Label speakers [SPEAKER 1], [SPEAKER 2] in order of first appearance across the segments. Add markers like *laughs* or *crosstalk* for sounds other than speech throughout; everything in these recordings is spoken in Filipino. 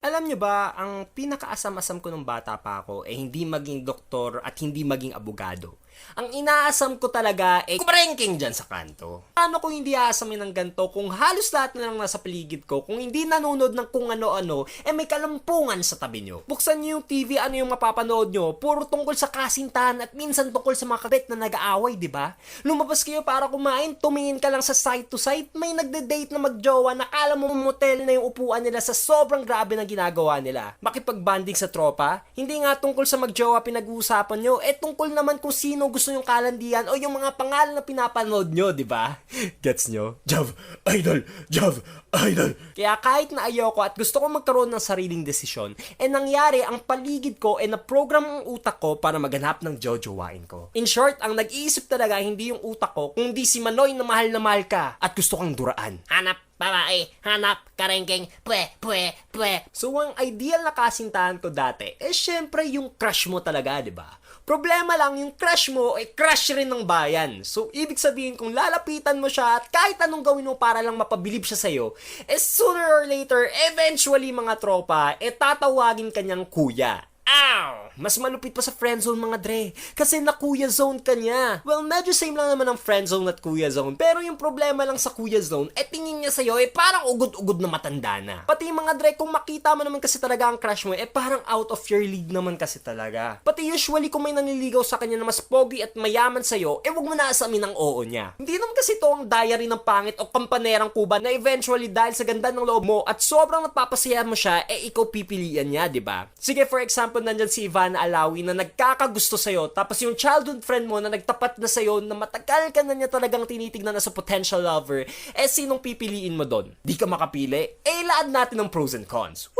[SPEAKER 1] Alam nyo ba, ang pinakaasam-asam ko nung bata pa ako ay hindi maging doktor at hindi maging abogado. Ang inaasam ko talaga ay kumarengking dyan sa kanto. Paano ko hindi aasamin ng ganito kung halos lahat na lang nasa paligid ko, kung hindi nanonood ng kung ano-ano, eh may kalampungan sa tabi nyo. Buksan nyo yung TV, ano yung mapapanood nyo? Puro tungkol sa kasintahan at minsan tungkol sa mga kabit na nag-aaway, di ba? Lumabas kayo para kumain, tumingin ka lang sa site to site, may nagde-date na magjowa, nakala mo motel na yung upuan nila sa sobrang grabe na ginagawa nila. Makipag-banding sa tropa, hindi nga tungkol sa magjowa pinag-uusapan nyo, eh tungkol naman kung sino gusto yung kalandian o yung mga pangalan na pinapanood nyo, di ba? Gets nyo? Jav, idol! Jav, idol! Kaya kahit na ayoko at gusto ko magkaroon ng sariling desisyon, eh nangyari ang paligid ko eh na-program ang utak ko para maghanap ng jojowain ko. In short, ang nag-iisip talaga hindi yung utak ko, kundi si Manoy na mahal na mahal ka at gusto kang duraan.
[SPEAKER 2] Hanap babae, hanap karengking, pwe, pwe, pwe.
[SPEAKER 1] So, ang ideal na kasintahan ko dati, eh syempre yung crush mo talaga, di ba? Problema lang, yung crush mo, eh crush rin ng bayan. So, ibig sabihin, kung lalapitan mo siya at kahit anong gawin mo para lang mapabilib siya sa'yo, eh sooner or later, eventually mga tropa, eh tatawagin kanyang kuya. Ow! Mas malupit pa sa friendzone mga dre. Kasi na kuya zone ka niya. Well, medyo same lang naman ang friendzone at kuya zone. Pero yung problema lang sa kuya zone, eh tingin niya sa'yo, eh parang ugod-ugod na matanda na. Pati mga dre, kung makita mo naman kasi talaga ang crush mo, eh parang out of your league naman kasi talaga. Pati usually kung may nanliligaw sa kanya na mas pogi at mayaman sa'yo, eh wag mo na asamin ang oo niya. Hindi naman kasi ito ang diary ng pangit o kampanerang kuba na eventually dahil sa ganda ng loob mo at sobrang napapasaya mo siya, eh ikaw pipilian niya, di ba? Sige, for example, nandyan si Ivan Alawi na nagkakagusto sa'yo, tapos yung childhood friend mo na nagtapat na sa'yo na matagal ka na niya talagang tinitignan na sa potential lover, eh sinong pipiliin mo doon? Di ka makapili? Eh ilaan natin ang pros and cons. Woo!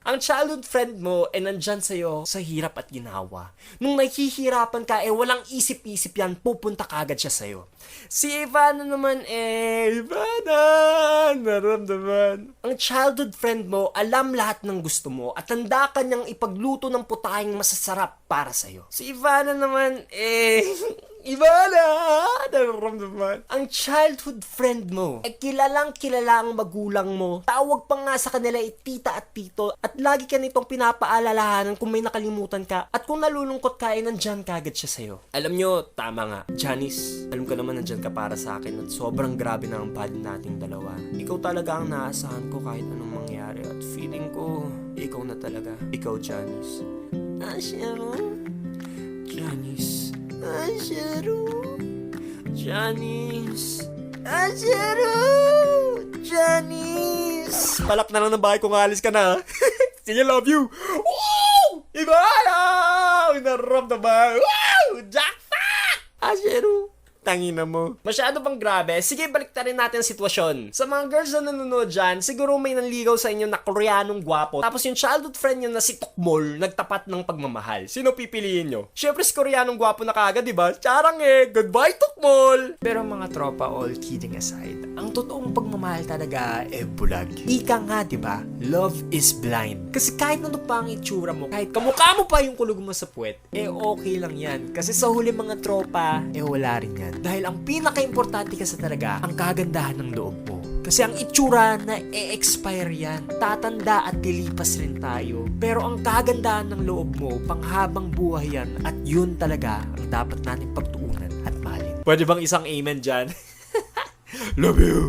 [SPEAKER 1] Ang childhood friend mo eh nandyan sa'yo sa hirap at ginawa. Nung nahihirapan ka, eh walang isip-isip yan, pupunta kagad siya sa'yo. Si Ivana naman eh, Ivana, naramdaman. Ang childhood friend mo, alam lahat ng gusto mo at handa ka ipagluto ng putahing masasarap para sa'yo. Si Ivana naman eh, *laughs* Ivana, nararamdaman. Ang childhood friend mo, eh kilalang kilala ang magulang mo. Tawag pa nga sa kanila eh, tita at tito at lagi ka nitong pinapaalalahanan kung may nakalimutan ka at kung nalulungkot ka eh nandyan kagad siya sa'yo. Alam nyo, tama nga. Janice, alam ko naman nandyan ka para sa akin at sobrang grabe na ang bad nating dalawa. Ikaw talaga ang naasahan ko kahit anong mangyari at feeling ko, ikaw na talaga. Ikaw, Janice. Ashero? Janice. Ashero? Janice. Ashero! Janice! Palak na lang ng bahay kung alis ka na. *laughs* Sige, love you! Woo! Ibala! Naramdaman! Wow! Jackpot! Ashero! Tangina mo. Masyado bang grabe? Sige, balik rin natin ang sitwasyon. Sa mga girls na nanonood dyan, siguro may nanligaw sa inyo na koreanong gwapo. Tapos yung childhood friend nyo na si Tukmol, nagtapat ng pagmamahal. Sino pipiliin nyo? Siyempre si koreanong gwapo na kagad, di ba? Charang eh! Goodbye, Tukmol! Pero mga tropa, all kidding aside, ang totoong pagmamahal talaga eh bulag. Ika nga, di ba? Love is blind. Kasi kahit ano pa ang itsura mo, kahit kamukha mo pa yung kulog mo sa puwet, eh okay lang yan. Kasi sa huli mga tropa, eh wala rin yan. Dahil ang pinaka-importante kasi talaga, ang kagandahan ng loob mo. Kasi ang itsura na e-expire yan. Tatanda at lilipas rin tayo. Pero ang kagandahan ng loob mo, panghabang buhay yan. At yun talaga ang dapat natin pagtuunan at mahalin. Pwede bang isang amen dyan? *laughs* Love you!